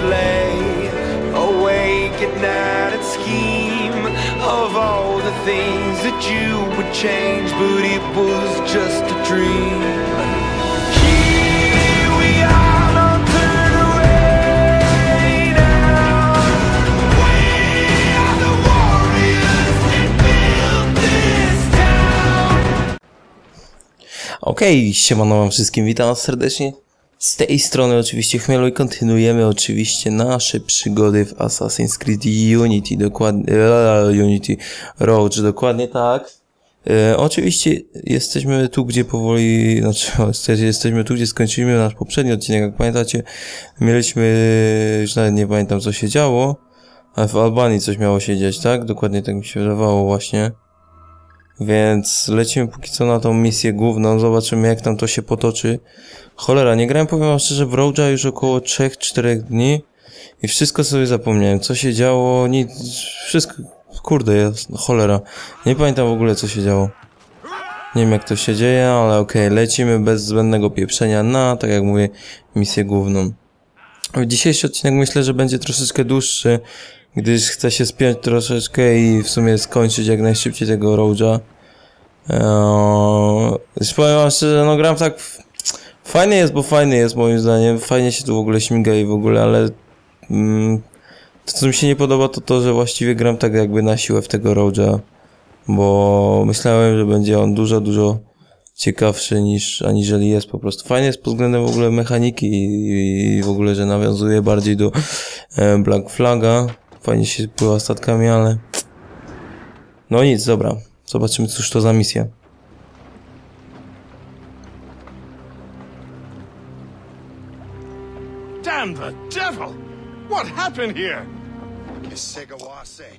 would lay awake at night and scheme of all the things that you would change, but it was just a dream. Here we are, don't turn away now. We are the warriors that built this town. Okej, siemano wam wszystkim, witam was serdecznie. Z tej strony oczywiście Chmielu i kontynuujemy oczywiście nasze przygody w Assassin's Creed Unity, dokładnie, Unity Roach, dokładnie tak. E, oczywiście jesteśmy tu, gdzie powoli, znaczy jeste- jesteśmy tu, gdzie skończyliśmy nasz poprzedni odcinek, jak pamiętacie, mieliśmy, już nawet nie pamiętam co się działo, ale w Albanii coś miało się dziać, tak? Dokładnie tak mi się wydawało właśnie. Więc lecimy póki co na tą misję główną, zobaczymy jak tam to się potoczy. Cholera, nie grałem, powiem wam szczerze, w Road'a już około 3-4 dni i wszystko sobie zapomniałem, co się działo, nic, wszystko, kurde, jest, cholera. Nie pamiętam w ogóle co się działo. Nie wiem jak to się dzieje, ale okej, lecimy bez zbędnego pieprzenia na, tak jak mówię, misję główną. Dzisiejszy odcinek myślę, że będzie troszeczkę dłuższy, gdyż chcę się spiąć troszeczkę i w sumie skończyć jak najszybciej tego Road'a. Eee, powiem wam szczerze, no gram tak... Fajny jest, bo fajny jest moim zdaniem. Fajnie się tu w ogóle śmiga i w ogóle, ale... Mm, to co mi się nie podoba to to, że właściwie gram tak jakby na siłę w tego Road'a. Bo myślałem, że będzie on dużo, dużo ciekawszy niż aniżeli jest po prostu. Fajnie jest pod względem w ogóle mechaniki i, i w ogóle, że nawiązuje bardziej do e, Black Flaga. Fajnie się pływa statkami, ale... No nic, dobra. Zobaczymy cóż to za misja. Damn the devil! What happened here? Kisegawase.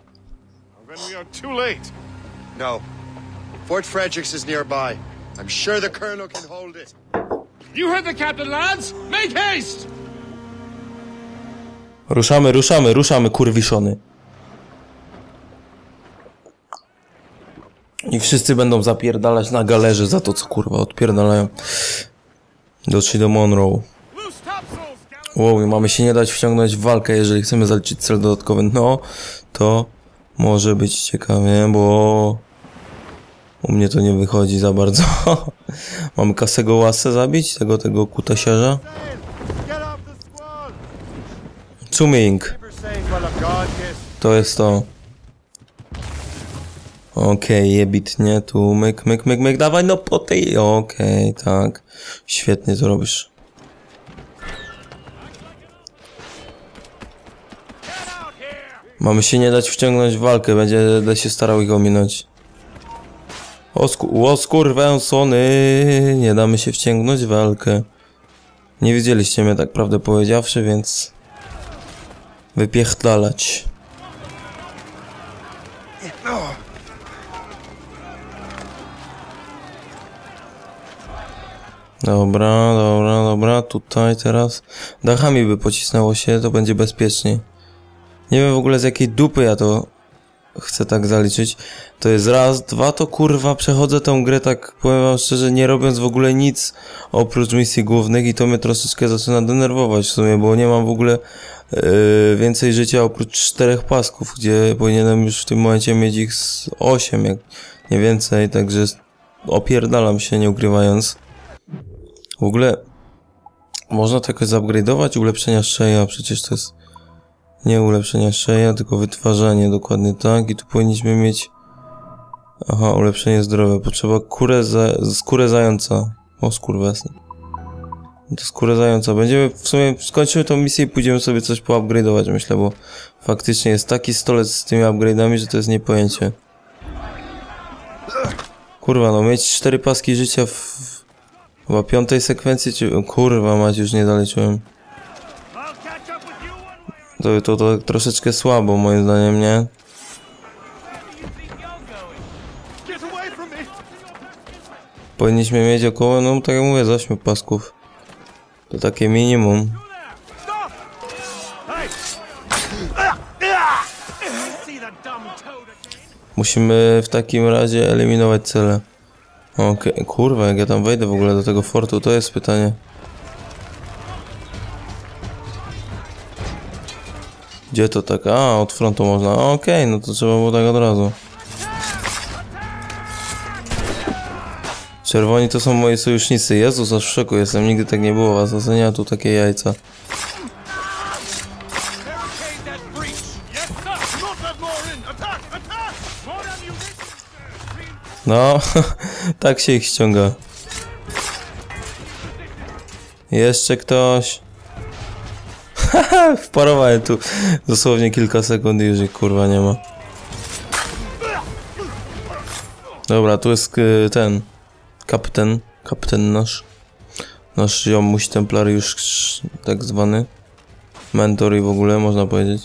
Then we are too late. No. Fort Fredericks is nearby. I'm sure the colonel can hold it. You heard the captain, lads! Make haste! Ruszamy, ruszamy, ruszamy, kurwiszony. I wszyscy będą zapierdalać na galerze za to, co kurwa odpierdalają. Doszli do Monroe. Wow, mamy się nie dać wciągnąć w walkę, jeżeli chcemy zaliczyć cel dodatkowy. No, to może być ciekawie, bo u mnie to nie wychodzi za bardzo. mamy kasego łasę zabić, tego, tego kutasiarza. Get off the squad! Kiss. to jest to. Okej, jebitnie, tu myk, myk, myk, myk, dawaj no po tej, okej, tak. Świetnie to robisz. Mamy się nie dać wciągnąć w walkę, będę się starał ich ominąć. O, sku skurwęsony, nie damy się wciągnąć w walkę. Nie widzieliście mnie tak prawdę powiedziawszy, więc... Wypiechtlalać. Dobra, dobra, dobra, tutaj teraz dachami by pocisnęło się, to będzie bezpiecznie. Nie wiem w ogóle z jakiej dupy ja to chcę tak zaliczyć. To jest raz, dwa to kurwa przechodzę tę grę tak powiem wam szczerze nie robiąc w ogóle nic oprócz misji głównych i to mnie troszeczkę zaczyna denerwować w sumie, bo nie mam w ogóle więcej życia oprócz czterech pasków, gdzie powinienem już w tym momencie mieć ich z osiem, jak nie więcej, także opierdalam się nie ukrywając. W ogóle można to jakoś zupgrade'ować ulepszenia szeja, przecież to jest nie ulepszenia szeja, tylko wytwarzanie, dokładnie tak. I tu powinniśmy mieć aha, ulepszenie zdrowia. Potrzeba kurę za... skórę zająca. O, skurwesy. To skórę zająca. Będziemy, w sumie skończymy tą misję i pójdziemy sobie coś poupgrade'ować, myślę, bo faktycznie jest taki stolec z tymi upgrade'ami, że to jest niepojęcie. Kurwa, no mieć cztery paski życia w chyba piątej sekwencji, czy... Kurwa, mać już nie one To, to, to troszeczkę słabo, moim zdaniem, nie? Powinniśmy mieć około, no tak jak mówię, z 8 pasków. To takie minimum. Musimy w takim razie eliminować cele. Okej, kurwa, jak ja tam wejdę w ogóle do tego fortu, to jest pytanie. Gdzie to tak? A, od frontu można. Okej, no to trzeba było tak od razu. Czerwoni to są moi sojusznicy. Jezus, aż w szoku jestem. Nigdy tak nie było w Asasynie, a tu takie jajca. No, tak się ich ściąga. Jeszcze ktoś. Haha, wparowałem tu dosłownie kilka sekund i już ich kurwa nie ma. Dobra, tu jest y, ten kapitan, kapitan nasz. Nasz ziomuś templariusz tak zwany. Mentor i w ogóle można powiedzieć.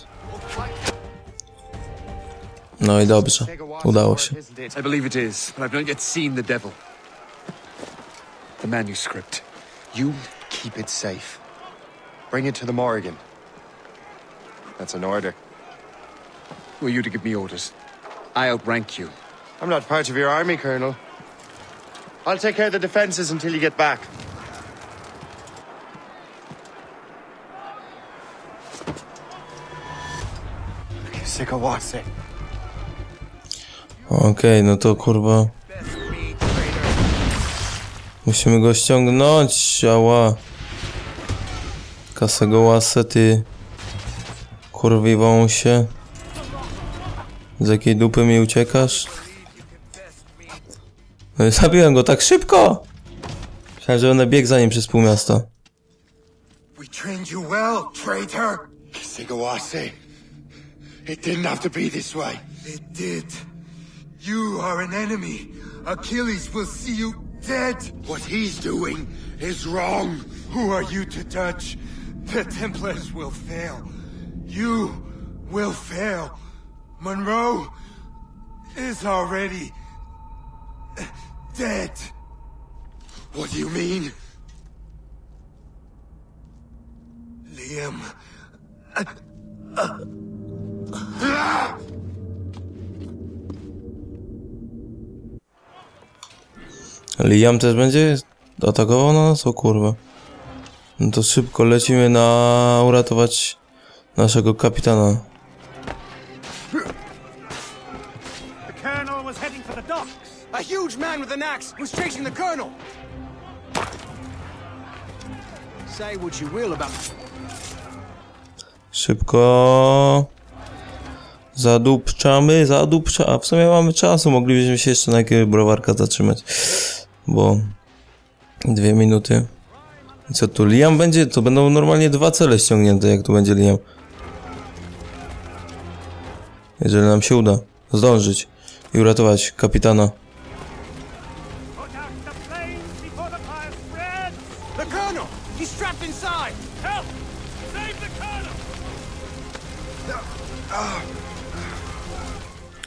No i dobrze, udało się. I believe it is, but I've not yet seen the devil. The manuscript. You keep it safe. Bring it to the Morrigan. That's an order. Who are you to give me orders? I outrank you. I'm not part of your army, Colonel. I'll take care of the defenses until you get back. Okej, no to kurwa. Musimy go ściągnąć, ała. Kasego łasę, ty. Kurwiwą się. Z jakiej dupy mi uciekasz? No zabiłem go tak szybko! Myślałem, że one biegł za nim przez pół miasta. We trained you well, traitor. Sikawase. It didn't have to be this way. It did. You are an enemy. Achilles will see you dead. What he's doing is wrong. Who are you to judge? The Templars will fail. You will fail. Monroe is already dead. What do you mean? Liam, Liam też będzie atakował na nas? O kurwa. No to szybko lecimy na uratować naszego kapitana. An axe was chasing the colonel. Say what you will about Szybko. Zadupczamy, zadupcza. A w sumie mamy czasu, moglibyśmy się jeszcze na jakiegoś browarka zatrzymać. Bo dwie minuty. Co tu Liam będzie? To będą normalnie dwa cele ściągnięte, jak tu będzie Liam. Jeżeli nam się uda zdążyć i uratować kapitana.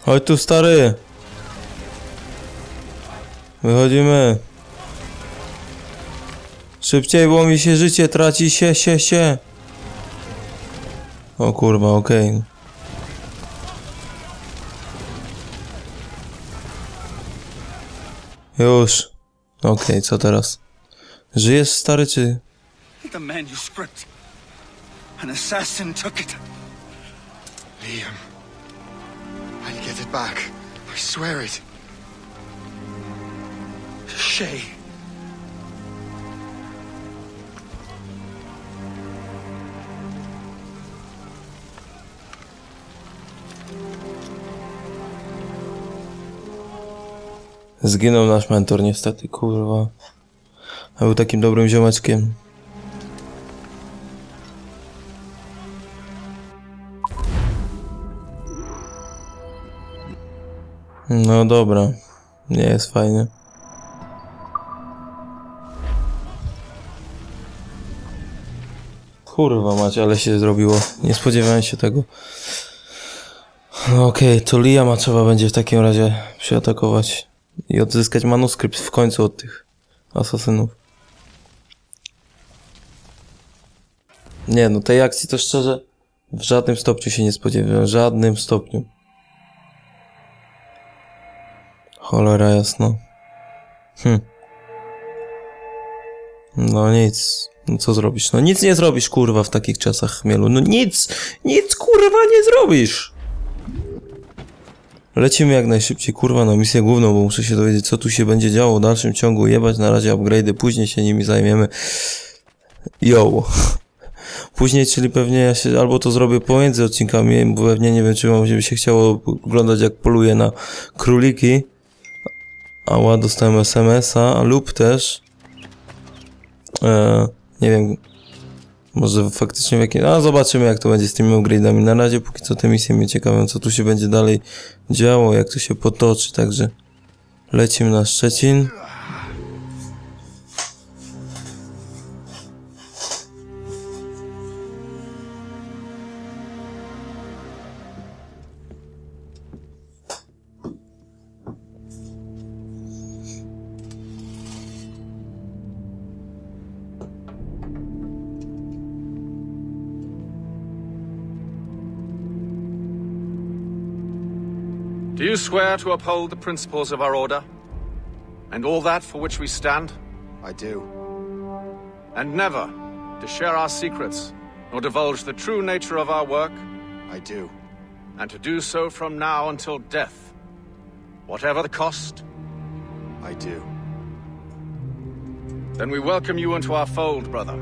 Chodź tu stary. Wychodzimy. Szybciej, bo mi się życie traci, się, się, się. O kurwa, okej. Już. Okej, co teraz? Żyjesz stary czy... the manuscript. An assassin took it. Liam. I'll get it back. I swear it. Shay. Zginął nasz mentor niestety, kurwa. Był takim dobrym ziomeczkiem. No dobra. Nie jest fajnie. Kurwa macie, ale się zrobiło. Nie spodziewałem się tego. No Okej, to Liama trzeba będzie w takim razie przyatakować i odzyskać manuskrypt w końcu od tych asasynów. Nie no, tej akcji to szczerze w żadnym stopniu się nie spodziewałem. W żadnym stopniu. Cholera jasno. Hm. No nic. No co zrobisz? No nic nie zrobisz, kurwa, w takich czasach chmielu. No nic, nic, kurwa, nie zrobisz. Lecimy jak najszybciej, kurwa, na misję główną, bo muszę się dowiedzieć, co tu się będzie działo w dalszym ciągu. Jebać na razie upgrade'y, później się nimi zajmiemy. Yo. Później, czyli pewnie ja się albo to zrobię pomiędzy odcinkami, bo pewnie nie wiem, czy by się chciało oglądać, jak poluję na króliki. Ała, dostałem SMS-a, lub też e, nie wiem, może faktycznie w jakim... A zobaczymy jak to będzie z tymi upgrade'ami. Na razie póki co te misje mnie ciekawią, co tu się będzie dalej działo, jak to się potoczy, także lecimy na Szczecin. Swear to uphold the principles of our order? And all that for which we stand? I do. And never to share our secrets, nor divulge the true nature of our work? I do. And to do so from now until death, whatever the cost? I do. Then we welcome you into our fold, brother.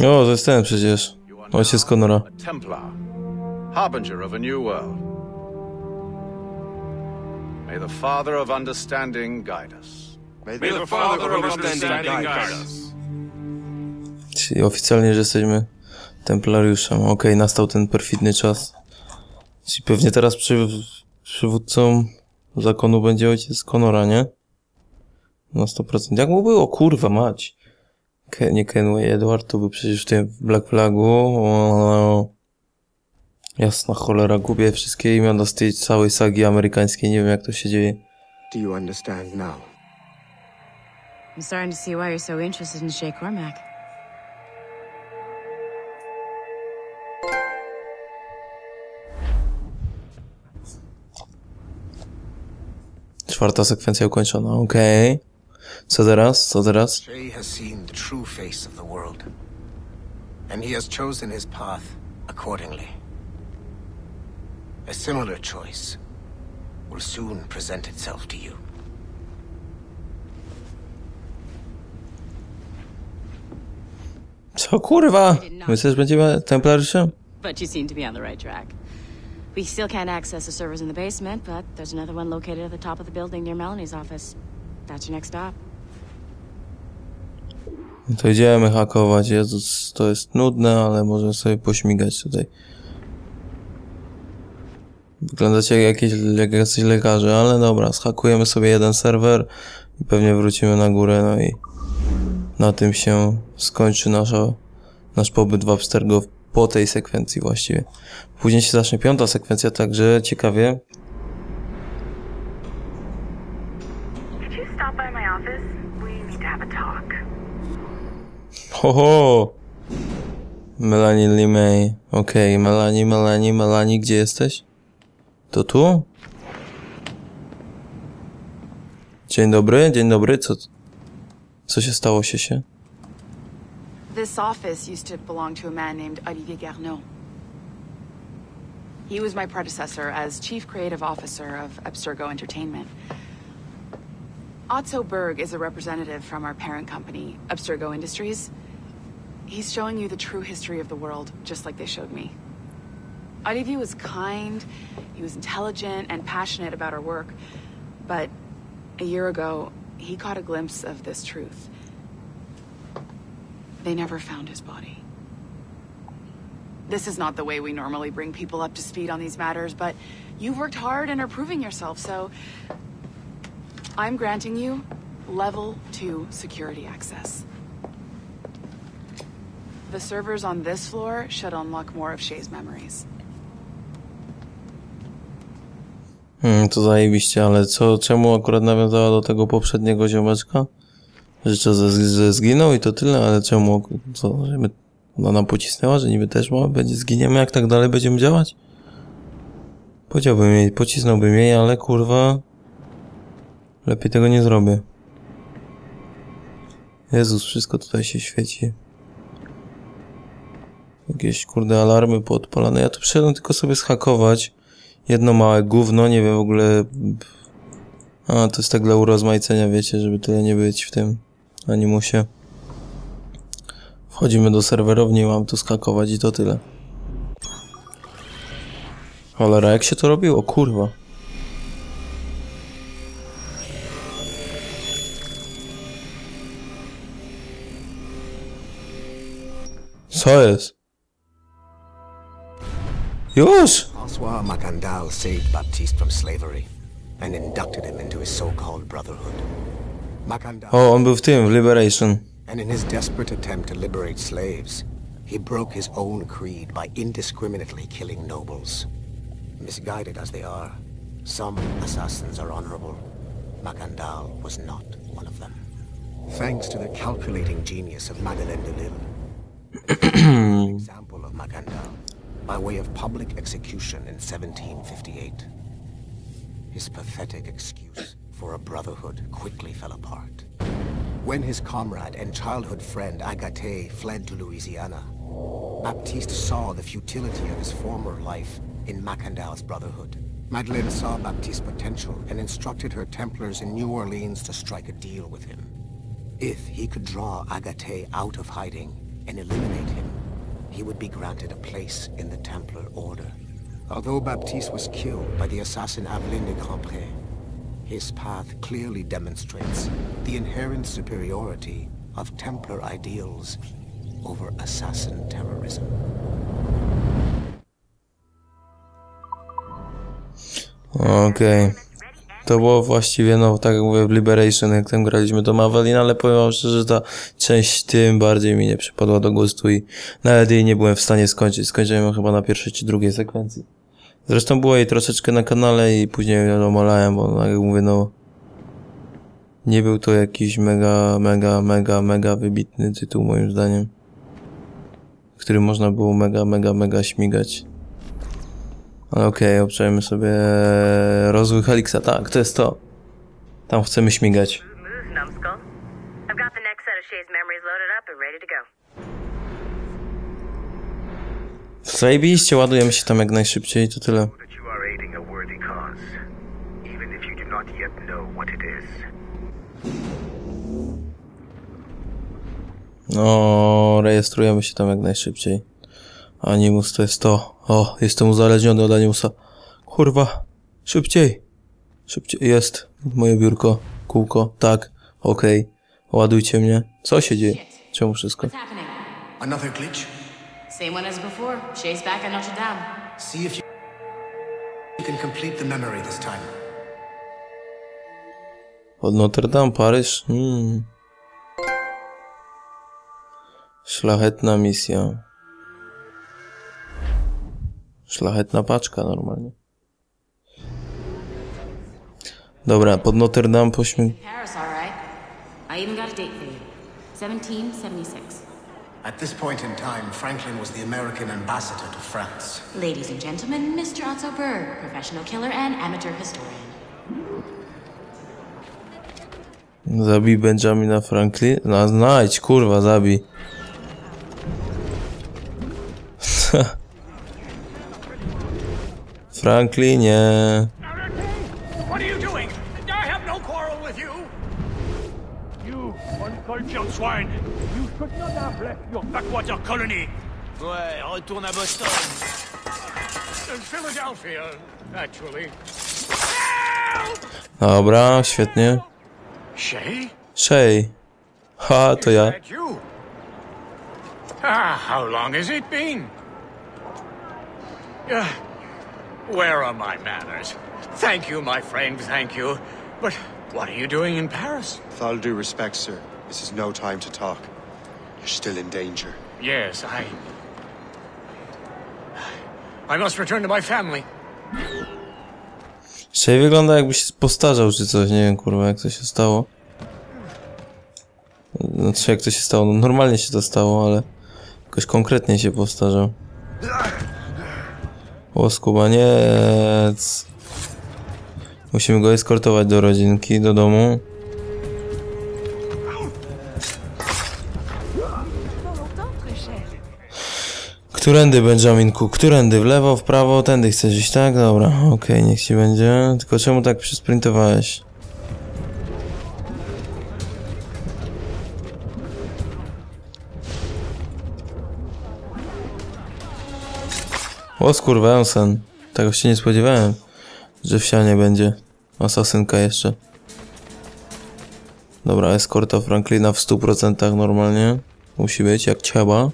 O, to jest ten przecież. You are Ojciec now Conora. a Templar, harbinger of a new world. May the Father of Understanding guide us. May, May the Father of understanding guide us. Czyli oficjalnie, że jesteśmy templariuszem. Okej, nastał ten perfidny czas. Czyli pewnie teraz przy, przywódcą zakonu będzie ojciec Conora, nie? Na 100%. Jak mu było? Kurwa mać. Ke, nie Kenway Edward, to był przecież w tym Black Flagu. O, jasna cholera, gubię wszystkie imiona z tej całej sagi amerykańskiej. Nie wiem jak to się dzieje. Do you understand now? I'm starting to see why you're so interested in Shay Cormac. Czwarta sekwencja ukończona, okej. Co teraz? Co teraz? Shay has seen the true face of the world, and he has chosen his path accordingly. A similar choice will soon present itself to you. Co kurwa? My też będziemy templariuszem? But you seem to be on the right track. We still can't access the servers in the basement, but there's another one located at the top of the building near Melanie's office. That's your next stop. To idziemy hakować. Jezus, to jest nudne, ale możemy sobie pośmigać tutaj. Wyglądacie jak jakieś, jak jacyś lekarze, ale dobra, schakujemy sobie jeden serwer i pewnie wrócimy na górę, no i na tym się skończy nasza, nasz pobyt w Abstergo po tej sekwencji właściwie. Później się zacznie piąta sekwencja, także ciekawie. Ho! Melanie Limay. Okej, Melanie, Melanie, Melanie, gdzie jesteś? To tu? Dzień dobry, dzień dobry, co... Co się stało, się? się? This office used to belong to a man named Olivier Garneau. He was my predecessor as Chief Creative Officer of Abstergo Entertainment. Otto Berg is a representative from our parent company, Abstergo Industries. He's showing you the true history of the world, just like they showed me. Olivier was kind, he was intelligent and passionate about our work, but a year ago, he caught a glimpse of this truth. They never found his body. This is not the way we normally bring people up to speed on these matters, but you've worked hard and are proving yourself, so I'm granting you level 2 security access. The servers on this floor should unlock more of Shay's memories. Hmm, to zajebiście, ale co, czemu akurat nawiązała do tego poprzedniego ziomeczka? Co, że, że zginął i to tyle, ale czemu, co, że my, ona nam pocisnęła, że niby też ma, będzie zginiemy, jak tak dalej będziemy działać? Powiedziałbym jej, pocisnąłbym jej, ale kurwa, lepiej tego nie zrobię. Jezus, wszystko tutaj się świeci. Jakieś kurde alarmy poodpalane. Ja tu przyszedłem tylko sobie schakować. Jedno małe gówno, nie wiem w ogóle... A, to jest tak dla urozmaicenia, wiecie, żeby tyle nie być w tym animusie. Wchodzimy do serwerowni, mam tu skakować i to tyle. Cholera, jak się to robiło? Kurwa. Co jest? Już! François Macandal saved Baptiste from slavery and inducted him into his so-called brotherhood. Macandal, O, on był w tym, w Liberation. and in his desperate attempt to liberate slaves, he broke his own creed by indiscriminately killing nobles. Misguided as they are, some assassins are honorable. Macandal was not one of them. Thanks to the calculating genius of Madeleine de Lille, example of Macandal, by way of public execution in 1758. His pathetic excuse for a brotherhood quickly fell apart. When his comrade and childhood friend Agate fled to Louisiana, Baptiste saw the futility of his former life in Macandal's brotherhood. Madeleine saw Baptiste's potential and instructed her Templars in New Orleans to strike a deal with him. If he could draw Agate out of hiding and eliminate him, he would be granted a place in the Templar Order. Although Baptiste was killed by the assassin Aveline de Grandpré, his path clearly demonstrates the inherent superiority of Templar ideals over assassin terrorism. Okej. To było właściwie, no tak jak mówię, w Liberation, jak tam graliśmy to Mavelin, ale powiem wam szczerze, że ta część tym bardziej mi nie przypadła do gustu i nawet jej nie byłem w stanie skończyć. Skończyłem ją chyba na pierwszej czy drugiej sekwencji. Zresztą było jej troszeczkę na kanale i później ją omalałem, bo tak jak mówię, no nie był to jakiś mega, mega, mega, mega wybitny tytuł moim zdaniem. Którym można było mega, mega, mega śmigać. Ale okej, okay, obczajmy sobie rozwój Helixa. Tak, to jest to. Tam chcemy śmigać. Zajebiście, ładujemy się tam jak najszybciej, to tyle. No, rejestrujemy się tam jak najszybciej. Animus to jest to. O, jestem uzależniony od Animusa. Kurwa, szybciej. Szybciej, jest. Moje biurko, kółko, tak, okej. Ładujcie mnie. Co się dzieje? Czemu wszystko? Another glitch? Same one as before. Shay's back at Notre Dame. See if you can complete the memory this time. Od Notre Dame, Paryż? Hmm. Szlachetna misja. Szlachetna paczka normalnie. Dobra, pod Notre Dame pośmy... Paris, all right. I even got a date for you. 1776. At this point in time, Franklin was the American ambassador to France. Ladies and gentlemen, Mr. Otto Berg, professional killer and amateur historian. Zabij Benjamina Franklin? No znajdź, kurwa, zabij. Franklinie. What are you doing? I have no quarrel with you. You uncultured swine. You should not have left your backwater colony. Ouais, retourne à Boston. Philadelphia, actually. Dobra, świetnie. Shay? Shay. Ha, to ja. Ah, how long has it been? Uh, where are my manners? Thank you, my friend, thank you. But what are you doing in Paris? With all due respect, sir, this is no time to talk. You're still in danger. Yes, I. I must return to my family. Wygląda jakby się postarzał czy coś, nie wiem kurwa jak to się stało. Znaczy jak to się stało, no normalnie się to stało, ale jakoś konkretnie się postarzał. O, skubaniec. Musimy go eskortować do rodzinki, do domu. Którędy, Benjaminku? Którędy? W lewo, w prawo? Tędy chcesz iść, tak? Dobra, okej, okay, niech ci będzie. Tylko czemu tak przysprintowałeś? O skurwęsen. Tego się nie spodziewałem, że w sianie będzie. Asasynka jeszcze. Dobra, eskorta Franklina w 100% normalnie. Musi być, jak trzeba.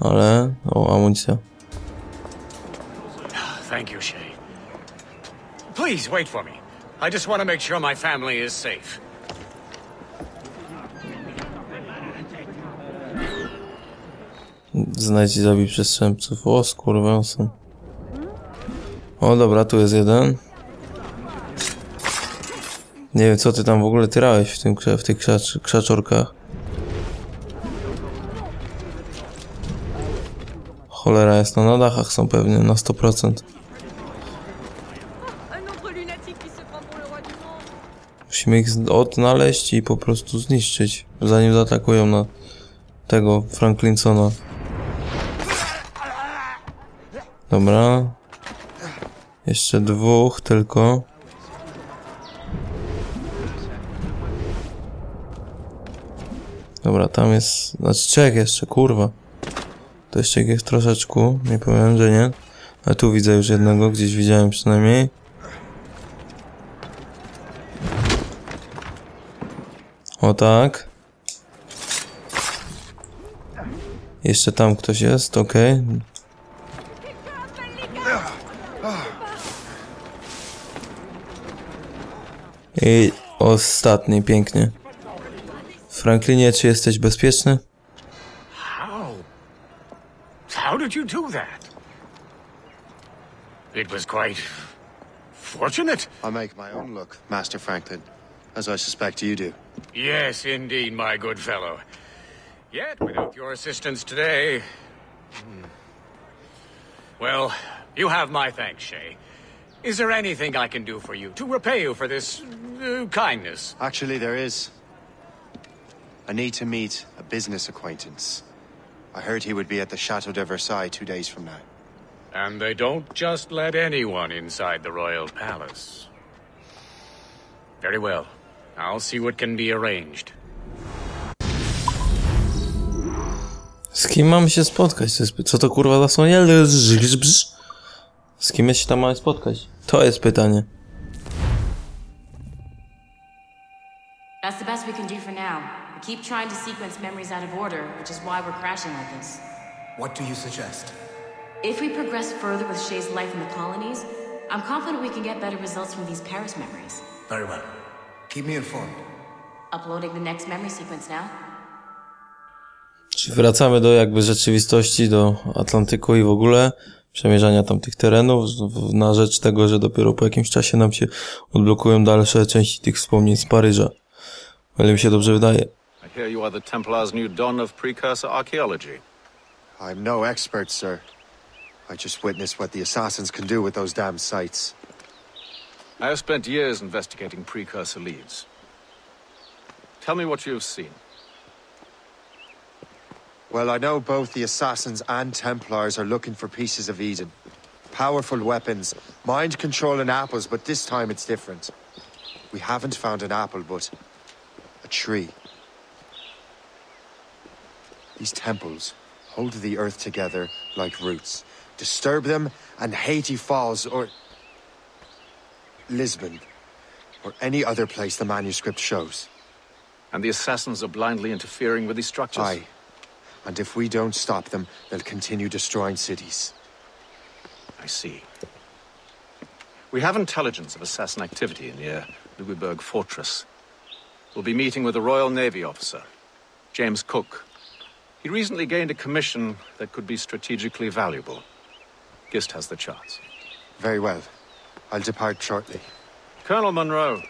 Ale... O, amunicja. Thank you, Shay. Please wait for me. I just want to make sure my family is safe. Znajdź i zabij przestępców. O, skurwęsen. O, dobra, tu jest jeden. Nie wiem, co ty tam w ogóle tyrałeś w, tym, w tych krzacz, krzaczorkach. Cholera jest, no na dachach są pewnie, na 100%. Musimy ich odnaleźć i po prostu zniszczyć, zanim zaatakują na tego Franklinsona. Dobra. Jeszcze dwóch tylko. Dobra, tam jest... Znaczy trzech jeszcze, kurwa. To jeszcze ich jest troszeczkę, nie powiem, że nie. Ale tu widzę już jednego, gdzieś widziałem przynajmniej. O tak. Jeszcze tam ktoś jest, okej. I ostatni, pięknie. Franklinie, czy jesteś bezpieczny? How? How did you do that? It was quite fortunate. I make my own luck, Master Franklin, as I suspect you do. Yes, indeed, my good fellow. Yet, without your assistance today. hmm. Well, you have my thanks, Shay. Is there anything I can do for you to repay you for this uh, kindness? Actually, there is. I need to meet a business acquaintance. I heard he would be at the Chateau de Versailles two days from now. And they don't just let anyone inside the royal palace. Very well. I'll see what can be arranged. Z kim mamy się spotkać? Co to kurwa za są jele? Z kim się tam mamy spotkać? To jest pytanie. That's the best we can do for now. We keep trying to sequence memories out of order, which is why we're crashing like this. What do you suggest? If we progress further with Shay's life in the colonies, I'm confident we can get better results from these Paris memories. Very well. Keep me informed. Uploading the next memory sequence now. Czy wracamy do jakby rzeczywistości, do Atlantyku i w ogóle przemierzania tamtych terenów na rzecz tego, że dopiero po jakimś czasie nam się odblokują dalsze części tych wspomnień z Paryża. O ile mi się dobrze wydaje. I hear you are the Templars' new dawn of precursor archaeology. I'm no expert, sir. I just witnessed what the assassins can do with those damn sites. I have spent years investigating precursor leads. Tell me what you have seen. Well, I know both the assassins and Templars are looking for pieces of Eden. Powerful weapons, mind controlling apples, but this time it's different. We haven't found an apple, but a tree. These temples hold the earth together like roots. Disturb them, and Haiti falls, or Lisbon, or any other place the manuscript shows. And the assassins are blindly interfering with these structures? Aye. And if we don't stop them, they'll continue destroying cities. I see. We have intelligence of assassin activity near Louisburg Fortress. We'll be meeting with a Royal Navy officer, James Cook. He recently gained a commission that could be strategically valuable. Gist has the charts. Very well. I'll depart shortly. Colonel Monroe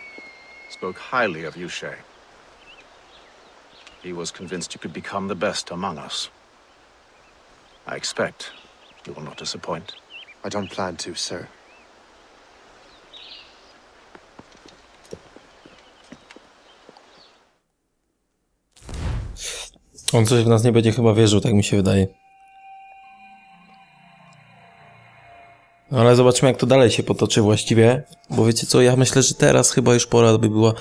spoke highly of you, Shay. He was convinced you could become the best among us. I expect you will not disappoint. I don't plan to, sir. On coś w nas nie będzie chyba wierzył, tak mi się wydaje. No ale zobaczmy, jak to dalej się potoczy właściwie. Bo wiecie co, ja myślę, że teraz chyba już pora by była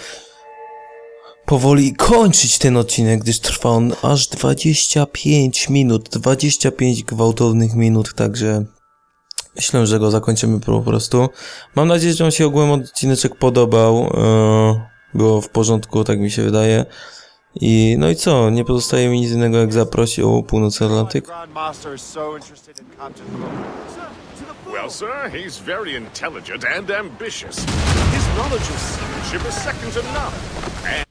powoli kończyć ten odcinek, gdyż trwa on aż 25 minut. 25 gwałtownych minut, także myślę, że go zakończymy po prostu. Mam nadzieję, że wam się ogółem odcineczek podobał. Eee, Było w porządku, tak mi się wydaje. I no i co, nie pozostaje mi nic innego jak zaprosić o północy Atlantyk. Well, sir, he's very intelligent and ambitious. His knowledge of seamanship is second to none.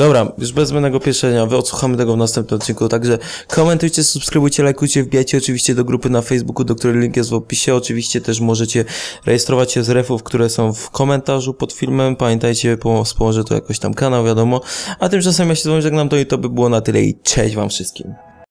Dobra, już bez zbędnego pieszenia, wyodsłuchamy tego w następnym odcinku, także komentujcie, subskrybujcie, lajkujcie, wbijajcie oczywiście do grupy na Facebooku, do której link jest w opisie, oczywiście też możecie rejestrować się z refów, które są w komentarzu pod filmem, pamiętajcie, wspomoże to jakoś tam kanał, wiadomo, a tymczasem ja się z wami żegnam, to i to by było na tyle i cześć wam wszystkim.